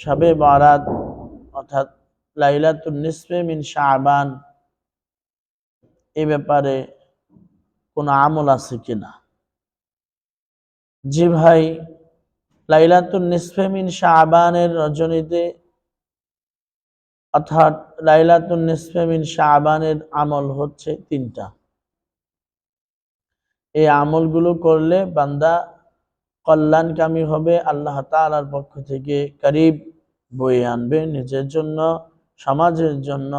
শবে বারাত, অর্থাৎ লাইলাতুন নিসফে মিন শাবান, এ ব্যাপারে কোনো আমল আছে কিনা জি ভাই, লাইলাতুন নিসফে মিন শাবানের রজনীতে, অর্থাৎ লাইলাতুন নিসফে মিন শাবানের আমল হচ্ছে তিনটা। এই আমলগুলো করলে বান্দা কল্যাণকামী হবে, আল্লাহ তাআলার পক্ষ থেকে করিব বয়ে আনবে নিজের জন্য, সমাজের জন্য,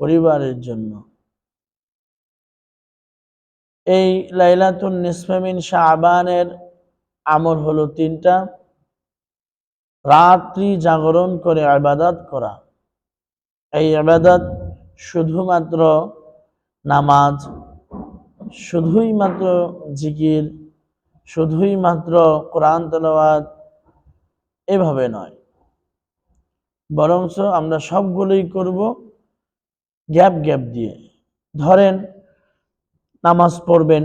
পরিবারের জন্য। এই লাইলাতুন নিসফেমিন শাবানের আমল হলো তিনটা। রাত্রি জাগরণ করে আবাদত করা। এই আবাদত শুধুমাত্র নামাজ, শুধুই মাত্র জিকির শুধুই মাত্র কোরআন তেলাওয়াত এভাবে নয়। বরঞ্চ আমরা সবগুলোই করব গ্যাপ গ্যাপ দিয়ে। ধরেন, নামাজ পড়বেন,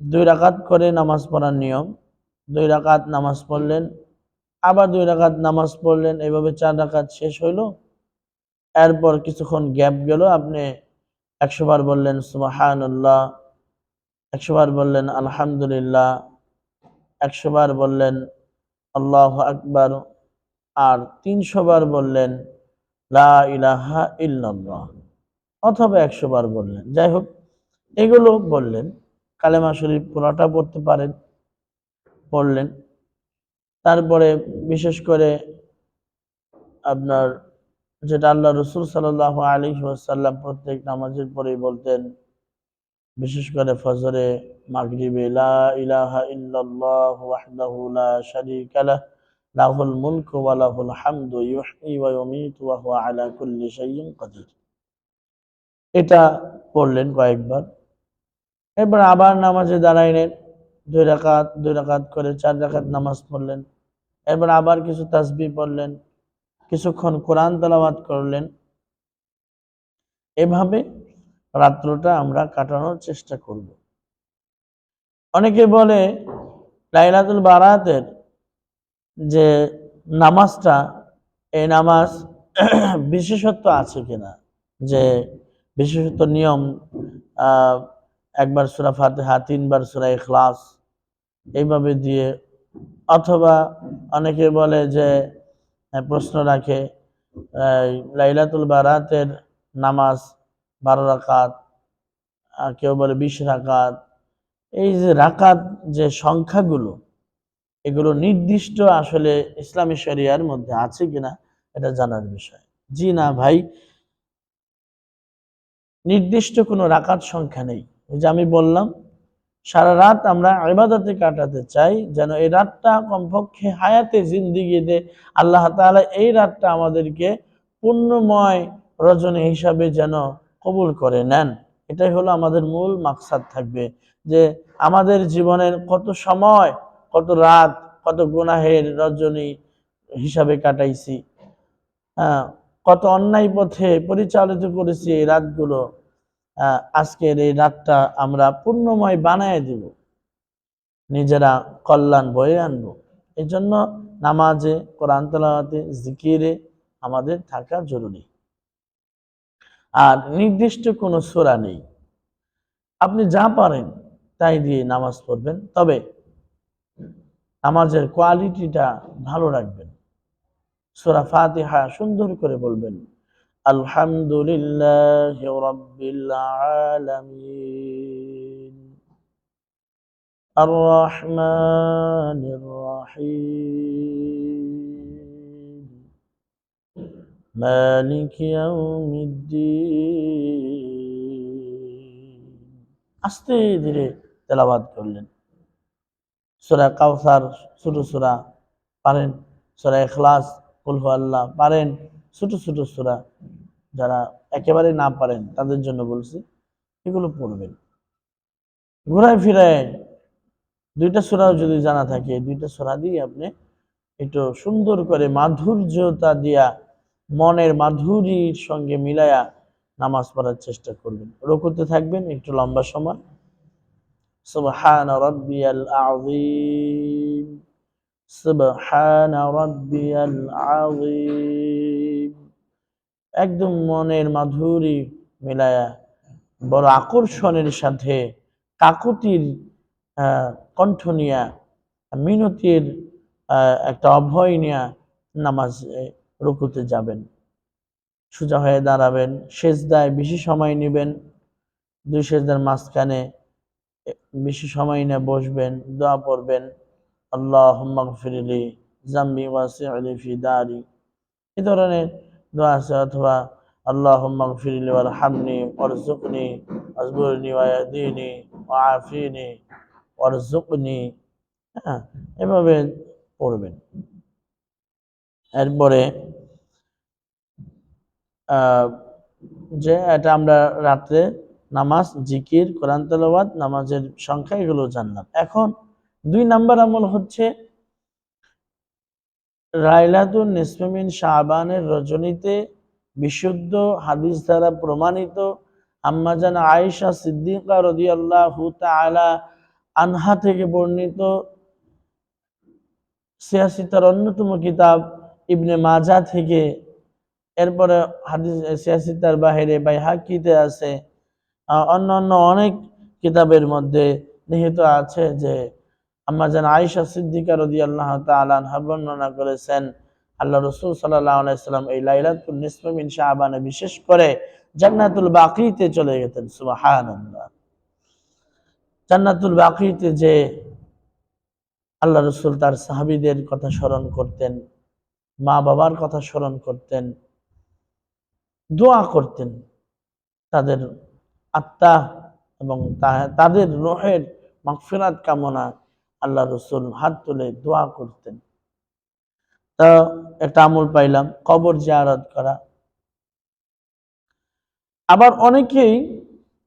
দুই রাকাত করে নামাজ পড়ার নিয়ম। দুই রাকাত নামাজ পড়লেন, আবার দুই রাকাত নামাজ পড়লেন, এভাবে চার রাকাত শেষ হইল। এরপর কিছুক্ষণ গ্যাপ গেল, আপনি একশো বার বললেন সুবাহান্লাহ একশো বার বললেন, আলহামদুলিল্লাহ একশো বার বললেন, আল্লাহ আকবার। আর তিনশো বার বললেন, লা ইলাহা ইল্লাল্লাহ। অথবা একশো বার বললেন। যাই হোক, এগুলো বললেন, কালেমা শরীফ পুরাটা পড়তে পারেন, পড়লেন। তারপরে বিশেষ করে আপনার যেটা আল্লাহ রসুল সাল্লাহ আলী সাল্লাম প্রত্যেক নামাজের পরেই বলতেন বিশেষ করে ফজরে এটা পড়লেন কয়েকবার। এরপর আবার নামাজে দাঁড়াইলেন, দুই রাকাত দুই রাকাত করে চার রাকাত নামাজ পড়লেন। এরপর আবার কিছু তাসবিহ পড়লেন, কিছুক্ষণ কোরআন তেলাওয়াত করলেন। এভাবে রাত্রটা আমরা কাটানোর চেষ্টা করব। অনেকে বলে লাইলাতুল বারাতের যে নামাজটা, এই নামাজ বিশেষত্ব আছে কিনা? যে বিশেষত্ব নিয়ম একবার সুরা ফাতেহা, তিনবার সুরা ইখলাস এইভাবে দিয়ে, অথবা অনেকে বলে যে, প্রশ্ন রাখে লাইলাতুল বারাতের নামাজ বারো রাকাত কেউ বলে বিশ রাকাত। এই যে রাকাত যে সংখ্যাগুলো, এগুলো নির্দিষ্ট আসলে ইসলামী শরিয়ার মধ্যে আছে কিনা, এটা জানার বিষয়। জি না ভাই, নির্দিষ্ট কোনো রাকাত সংখ্যা নেই। যে আমি বললাম, সারা রাত আমরা ইবাদতে কাটাতে চাই, যেন এই রাতটা কমপক্ষে হায়াতে জিন্দিগিতে আল্লাহ তাআলা এই রাতটা আমাদেরকে পূর্ণময় রজনী হিসাবে যেন কবুল করে নেন। এটাই হলো আমাদের মূল মাকসাদ থাকবে যে আমাদের জীবনের কত সময় কত রাত কত গুনাহের রজনী হিসাবে কাটাইছি হ্যাঁ কত অন্যায় পথে পরিচালিত করেছি এই রাতগুলো আহ, আজকের এই রাতটা আমরা পূর্ণময় বানায় দিব নিজেরা কল্যাণ বয়ে আনব। এই জন্য নামাজে কোরআন তেলাওয়াতে জিকিরে আমাদের থাকা জরুরি। আর নির্দিষ্ট কোনো সোরা নেই। আপনি যা পারেন তাই দিয়ে নামাজ পড়বেন, তবে নামাজের কোয়ালিটিটা ভালো রাখবেন। সূরা ফাতিহা সুন্দর করে বলবেন, আলহামদুলিল্লাহ আলামিন আর রহমানির রহিম। মালিক আস্তে ধীরে তেলাবাদ করলেন। সূরা কাউসার ছোট সূরা, পারেন। সূরা এখলাস কুল আল্লাহ, পারেন। ছোট ছোট সূরা যারা একেবারে না পারেন, তাদের জন্য বলছি, এগুলো পড়বেন। ঘোরায় ফিরায় দুইটা সূরাও যদি জানা থাকে, দুইটা সূরা দিয়ে আপনি একটু সুন্দর করে মাধুর্যতা দিয়া মনের মাধুরীর সঙ্গে মিলায়া নামাজ পড়ার চেষ্টা করবেন। রুকুতে থাকবেন, একটু লম্বা সময়। সুবহান রাব্বিয়াল আযীম। সুবহান রাব্বিয়াল আযীম। একদম মনের মাধুরী মিলায়া বড় আকর্ষণের সাথে কাকুতির কণ্ঠ নিয়া, মিনতির একটা অভয় নিয়া নামাজ রুকুতে যাবেন। সোজা হয়ে দাঁড়াবেন, সেজদায় বেশি সময় নেবেন, দুই সেজদার মাঝখানে বেশি সময় নিয়ে বসবেন, দোয়া পড়বেন আল্লাহ ফিরিলি জাম্বি ওয়াসিআলি ফি দারি। এই ধরনের দোয়া আছে অথবা আল্লাহ ফিরিলি ওয়ার হামনি ওয়ারজুকনি আজবুরনি ওয়াদিনি ওয়াফিনি ওয়ারজুকনি হ্যাঁ এভাবে পড়বেন। এরপরে যে এটা আমরা রাত্রে নামাজ, জিকির, কোরআন তেলাওয়াত, নামাজের সংখ্যা এগুলো জানলাম। এখন দুই নাম্বার আমল হচ্ছে রাইলাতুন নিসমিন শাহবানের রজনীতে বিশুদ্ধ হাদিস দ্বারা প্রমাণিত আম্মাজান আয়েশা সিদ্দিকা রদিয়াল্লাহু তাআলা আনহা থেকে বর্ণিত সিয়াসিতার অন্যতম কিতাব ইবনে মাজা থেকে এরপরে হাদিস সিয়াসিতার বাহিরে বাই হাকিতে আছে। অন্য অন্য অনেক কিতাবের মধ্যে নিহিত আছে যে আম্মা যেন আয়েশা সিদ্দিকা রদি আল্লাহ তালানহা বর্ণনা করেছেন, আল্লাহ রসুল সাল্লাম এই লাইলাতুল নিসমিন শাহবানে বিশেষ করে জান্নাতুল বাকিতে চলে গেতেন, সুবহানাল্লাহ। জান্নাতুল বাকিতে যে আল্লাহ রসুল তার সাহাবিদের কথা স্মরণ করতেন মা বাবার কথা স্মরণ করতেন দোয়া করতেন তাদের আত্মা এবং তাদের রোহের মাগফিরাত কামনা আল্লাহ রসুল হাত তুলে দোয়া করতেন। তা একটা আমল পাইলাম, কবর জিয়ারত করা। আবার অনেকেই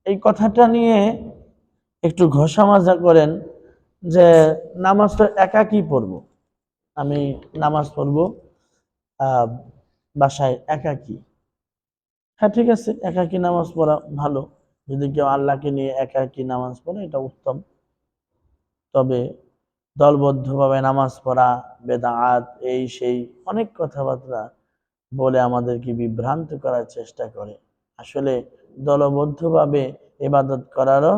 এই কথাটা নিয়ে একটু ঘষা মাজা করেন যে নামাজটা তো একাকি পড়ব। আমি নামাজ পড়ব বাসায় একাকি। হ্যাঁ ঠিক আছে, একাকি নামাজ পড়া ভালো। যদি কেউ আল্লাহকে নিয়ে একাকি নামাজ পড়ে, এটা উত্তম। তবে দলবদ্ধভাবে নামাজ পড়া, বেদাত, এই সেই অনেক কথাবার্তা বলে আমাদেরকে বিভ্রান্ত করার চেষ্টা করে। আসলে দলবদ্ধভাবে এবাদত করারও